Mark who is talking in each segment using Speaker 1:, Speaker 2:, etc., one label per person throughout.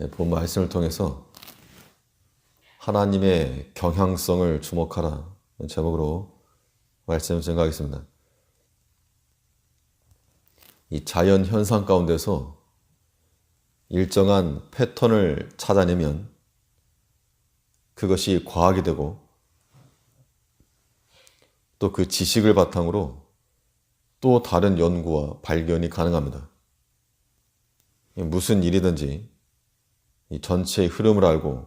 Speaker 1: 네, 본 말씀을 통해서 하나님의 경향성을 주목하라 제목으로 말씀을 전가하겠습니다. 이 자연 현상 가운데서 일정한 패턴을 찾아내면 그것이 과학이 되고 또 그 지식을 바탕으로 또 다른 연구와 발견이 가능합니다. 무슨 일이든지 이 전체의 흐름을 알고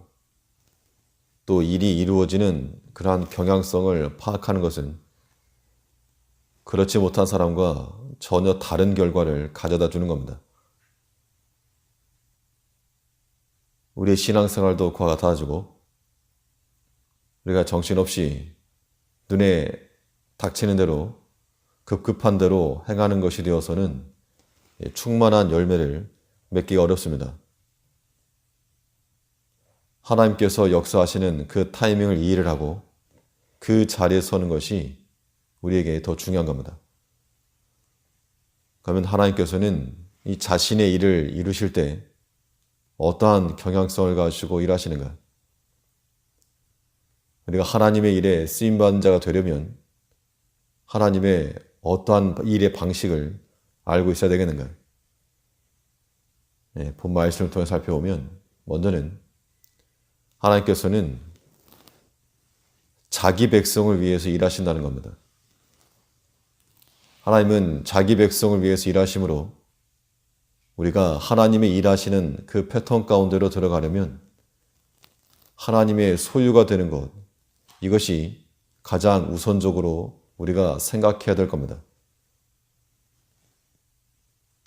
Speaker 1: 또 일이 이루어지는 그러한 경향성을 파악하는 것은 그렇지 못한 사람과 전혀 다른 결과를 가져다 주는 겁니다. 우리의 신앙생활도 그와 같아지고 우리가 정신없이 눈에 닥치는 대로 급급한 대로 행하는 것이 되어서는 충만한 열매를 맺기가 어렵습니다. 하나님께서 역사하시는 그 타이밍을 이해를 하고 그 자리에 서는 것이 우리에게 더 중요한 겁니다. 그러면 하나님께서는 이 자신의 일을 이루실 때 어떠한 경향성을 가지고 일하시는가? 우리가 하나님의 일에 쓰임받은 자가 되려면 하나님의 어떠한 일의 방식을 알고 있어야 되겠는가? 네, 본 말씀을 통해 살펴보면 먼저는 하나님께서는 자기 백성을 위해서 일하신다는 겁니다. 하나님은 자기 백성을 위해서 일하심으로 우리가 하나님의 일하시는 그 패턴 가운데로 들어가려면 하나님의 소유가 되는 것, 이것이 가장 우선적으로 우리가 생각해야 될 겁니다.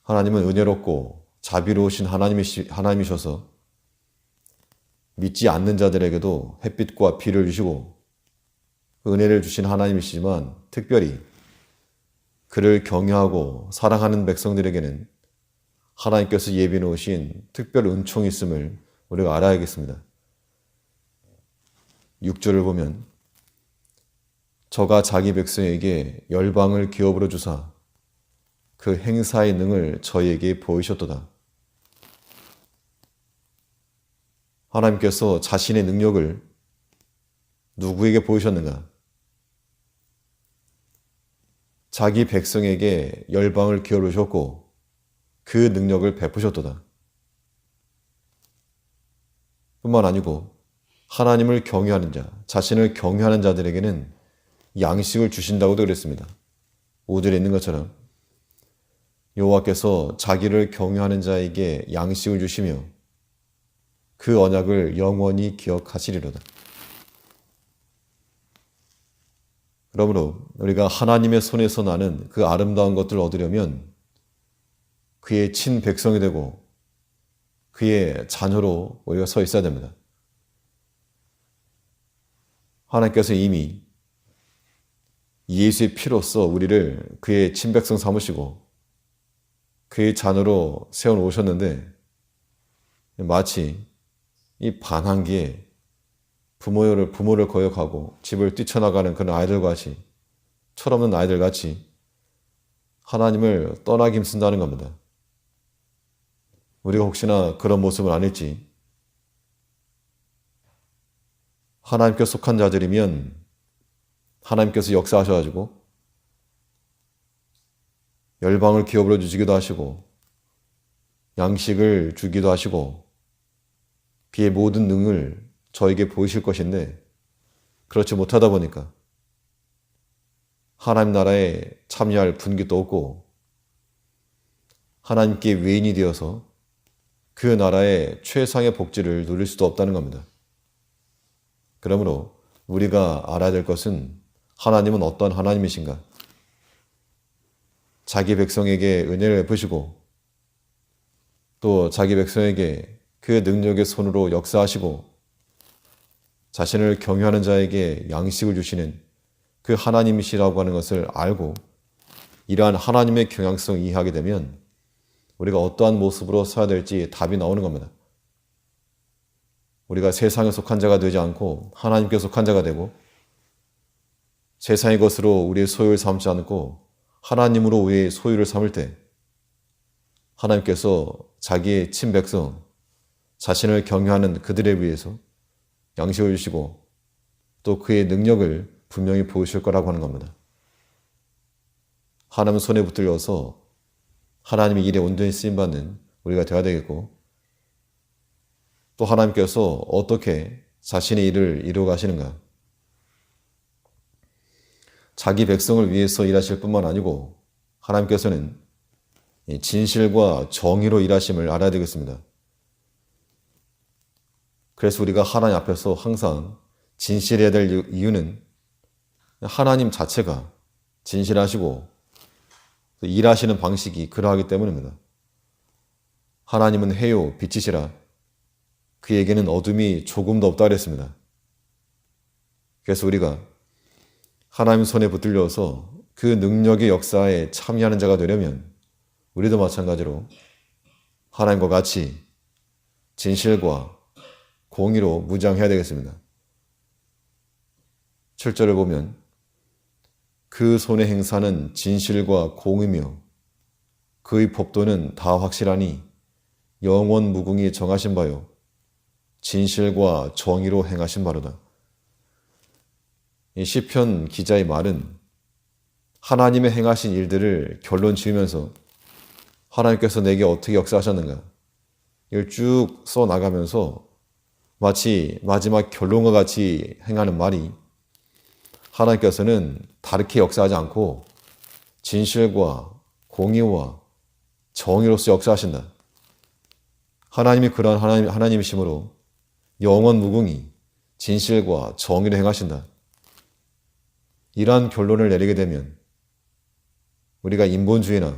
Speaker 1: 하나님은 은혜롭고 자비로우신 하나님이시, 하나님이셔서 믿지 않는 자들에게도 햇빛과 비를 주시고 그 은혜를 주신 하나님이시지만 특별히 그를 경외하고 사랑하는 백성들에게는 하나님께서 예비 놓으신 특별 은총이 있음을 우리가 알아야겠습니다. 6절을 보면 저가 자기 백성에게 열방을 기업으로 주사 그 행사의 능을 저희에게 보이셨도다. 하나님께서 자신의 능력을 누구에게 보이셨는가? 자기 백성에게 열방을 기어로 주셨고 그 능력을 베푸셨도다. 뿐만 아니고 하나님을 경외하는 자, 자신을 경외하는 자들에게는 양식을 주신다고도 그랬습니다. 5절에 있는 것처럼 여호와께서 자기를 경외하는 자에게 양식을 주시며 그 언약을 영원히 기억하시리로다. 그러므로 우리가 하나님의 손에서 나는 그 아름다운 것들을 얻으려면 그의 친 백성이 되고 그의 자녀로 우리가 서 있어야 됩니다. 하나님께서 이미 예수의 피로써 우리를 그의 친백성 삼으시고 그의 자녀로 세워 놓으셨는데 마치 이 반항기에 부모를 부모를 거역하고 집을 뛰쳐나가는 그런 아이들 같이 철없는 아이들 같이 하나님을 떠나기 힘쓴다는 겁니다. 우리가 혹시나 그런 모습을 아닐지 하나님께 속한 자들이면 하나님께서 역사하셔가지고 열방을 기업으로 주시기도 하시고 양식을 주기도 하시고 비의 모든 능을 저에게 보이실 것인데 그렇지 못하다 보니까 하나님 나라에 참여할 분기도 없고 하나님께 외인이 되어서 그 나라의 최상의 복지를 누릴 수도 없다는 겁니다. 그러므로 우리가 알아야 될 것은 하나님은 어떤 하나님이신가? 자기 백성에게 은혜를 베푸시고 또 자기 백성에게 그 능력의 손으로 역사하시고 자신을 경유하는 자에게 양식을 주시는 그 하나님이시라고 하는 것을 알고 이러한 하나님의 경향성을 이해하게 되면 우리가 어떠한 모습으로 서야 될지 답이 나오는 겁니다. 우리가 세상에 속한 자가 되지 않고 하나님께 속한 자가 되고 세상의 것으로 우리의 소유를 삼지 않고 하나님으로 우리의 소유를 삼을 때 하나님께서 자기의 친백성, 자신을 경외하는 그들에 위해서 양식을 주시고 또 그의 능력을 분명히 보이실 거라고 하는 겁니다. 하나님 손에 붙들려서 하나님의 일에 온전히 쓰임받는 우리가 되어야 되겠고 또 하나님께서 어떻게 자신의 일을 이루어 가시는가 자기 백성을 위해서 일하실 뿐만 아니고 하나님께서는 진실과 정의로 일하심을 알아야 되겠습니다. 그래서 우리가 하나님 앞에서 항상 진실해야 될 이유는 하나님 자체가 진실하시고 일하시는 방식이 그러하기 때문입니다. 하나님은 해요, 빛이시라. 그에게는 어둠이 조금도 없다 그랬습니다. 그래서 우리가 하나님 손에 붙들려서 그 능력의 역사에 참여하는 자가 되려면 우리도 마찬가지로 하나님과 같이 진실과 공의로 무장해야 되겠습니다. 7절을 보면 그 손의 행사는 진실과 공의며 그의 법도는 다 확실하니 영원 무궁이 정하신 바요 진실과 정의로 행하신 바로다. 이 시편 기자의 말은 하나님의 행하신 일들을 결론 지으면서 하나님께서 내게 어떻게 역사하셨는가 이걸 쭉 써 나가면서 마치 마지막 결론과 같이 행하는 말이 하나님께서는 다르게 역사하지 않고 진실과 공의와 정의로서 역사하신다. 하나님이 그러한 하나님, 하나님이심으로 영원 무궁히 진실과 정의를 행하신다. 이러한 결론을 내리게 되면 우리가 인본주의나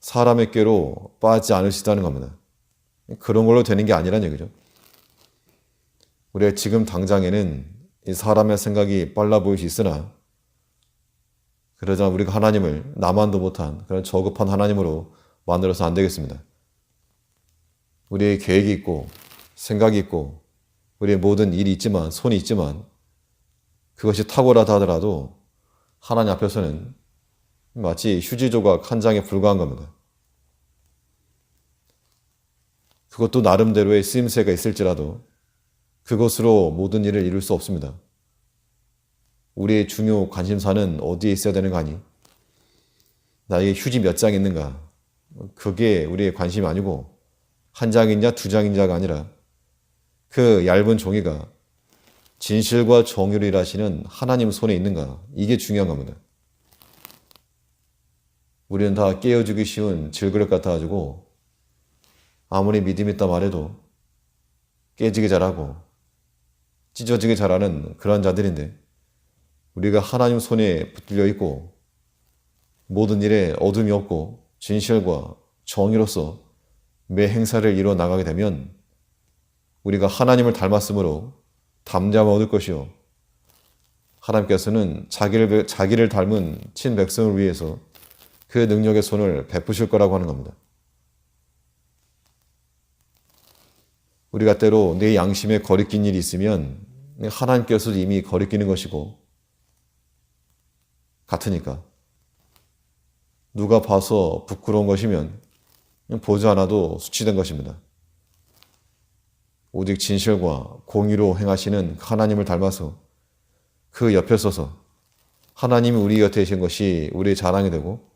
Speaker 1: 사람의 꾀로 빠지지 않으시다는 겁니다. 그런 걸로 되는 게 아니란 얘기죠. 우리가 지금 당장에는 사람의 생각이 빨라 보일 수 있으나 그러자 우리가 하나님을 나만도 못한 그런 저급한 하나님으로 만들어서 안 되겠습니다. 우리의 계획이 있고 생각이 있고 우리의 모든 일이 있지만 손이 있지만 그것이 탁월하다 하더라도 하나님 앞에서는 마치 휴지 조각 한 장에 불과한 겁니다. 그것도 나름대로의 쓰임새가 있을지라도 그것으로 모든 일을 이룰 수 없습니다. 우리의 중요 관심사는 어디에 있어야 되는 거 아니? 나에게 휴지 몇 장 있는가? 그게 우리의 관심이 아니고 한 장이냐 두 장이냐가 아니라 그 얇은 종이가 진실과 정의로 일하시는 하나님 손에 있는가? 이게 중요한 겁니다. 우리는 다 깨어주기 쉬운 질그릇 같아가지고 아무리 믿음 있다 말해도 깨지기 잘하고 찢어지게 잘하는 그러한 자들인데 우리가 하나님 손에 붙들려 있고 모든 일에 어둠이 없고 진실과 정의로서 매 행사를 이루어 나가게 되면 우리가 하나님을 닮았으므로 담대함을 얻을 것이요 하나님께서는 자기를 자기를 닮은 친 백성을 위해서 그 능력의 손을 베푸실 거라고 하는 겁니다. 우리가 때로 내 양심에 거리낀 일이 있으면 하나님께서도 이미 거리끼는 것이고 같으니까 누가 봐서 부끄러운 것이면 보지 않아도 수치된 것입니다. 오직 진실과 공의로 행하시는 하나님을 닮아서 그 옆에 서서 하나님이 우리 곁에 계신 것이 우리의 자랑이 되고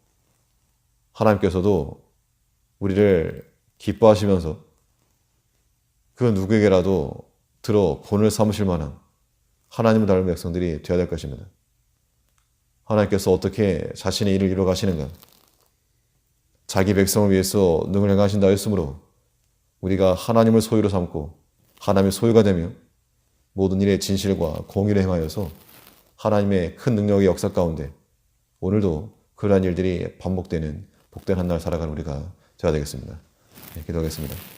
Speaker 1: 하나님께서도 우리를 기뻐하시면서 그 누구에게라도 들어 본을 삼으실 만한 하나님을 닮은 백성들이 되어야 될 것입니다. 하나님께서 어떻게 자신의 일을 이루어 가시는가? 자기 백성을 위해서 능을 행하신다 했으므로 우리가 하나님을 소유로 삼고 하나님의 소유가 되며 모든 일에 진실과 공의를 행하여서 하나님의 큰 능력의 역사 가운데 오늘도 그러한 일들이 반복되는 복된 한 날 살아가는 우리가 되어야 되겠습니다. 네, 기도하겠습니다.